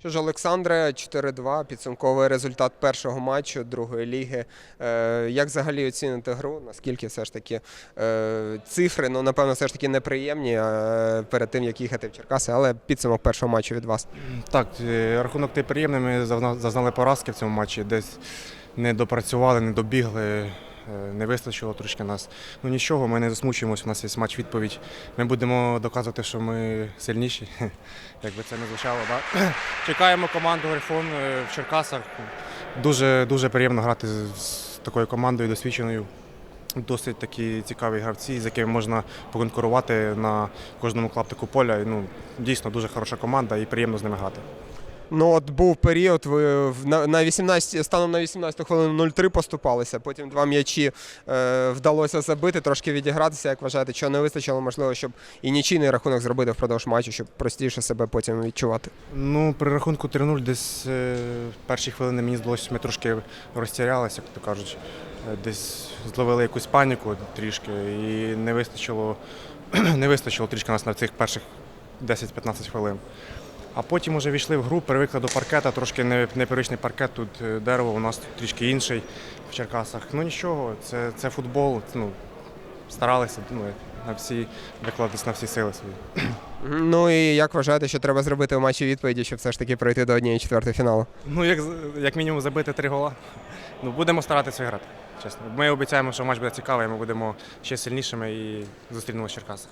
Що ж, Олександре, 4-2, підсумковий результат першого матчу другої ліги. Е, як взагалі оціните гру? Наскільки все ж таки е, цифри, ну напевно, все ж таки неприємні е, перед тим, як їхати в Черкаси, але підсумок першого матчу від вас. Так, рахунок той приємний. Ми зазнали поразки в цьому матчі. Десь не допрацювали, не добігли, не вистачило трошки нас. Ну нічого, ми не засмучуємося, у нас є матч відповідь. Ми будемо доказувати, що ми сильніші, як би це не звучало. Да? Чекаємо команду Грифон е, в Черкасах. Дуже, дуже приємно грати з, такою командою досвідченою. Досить такі цікаві гравці, з якими можна поконкурувати на кожному клаптику поля. Ну, дійсно дуже хороша команда і приємно з ними грати. Ну, от був період, ви на, на 18, станом на 18 хвилину 0-3 поступалися, потім два м'ячі е, вдалося забити, трошки відігратися, як вважаєте, чого не вистачило, можливо, щоб і нічийний рахунок зробити впродовж матчу, щоб простіше себе потім відчувати. Ну, при рахунку 3-0 десь е, перші хвилини мені здалося, що ми трошки розтірялися, як то кажуть. Е, Десь зловили якусь паніку трішки і не вистачило, не вистачило трішки нас на цих перших 10-15 хвилин. А потім вже війшли в гру, привикли до паркета, трошки не- непривичний паркет, тут е, дерево, у нас трішки інший в Черкасах. Ну нічого, це, це футбол. Ну, старалися ну, на всі викладатись на всі сили свої. Ну і як вважаєте, що треба зробити у матчі відповіді, щоб все ж таки пройти до однієї четвертої фіналу? Ну, як, як мінімум забити три гола. Ну, будемо старатися грати, чесно. Ми обіцяємо, що матч буде цікавий, ми будемо ще сильнішими і зустрінемося в Черкасах.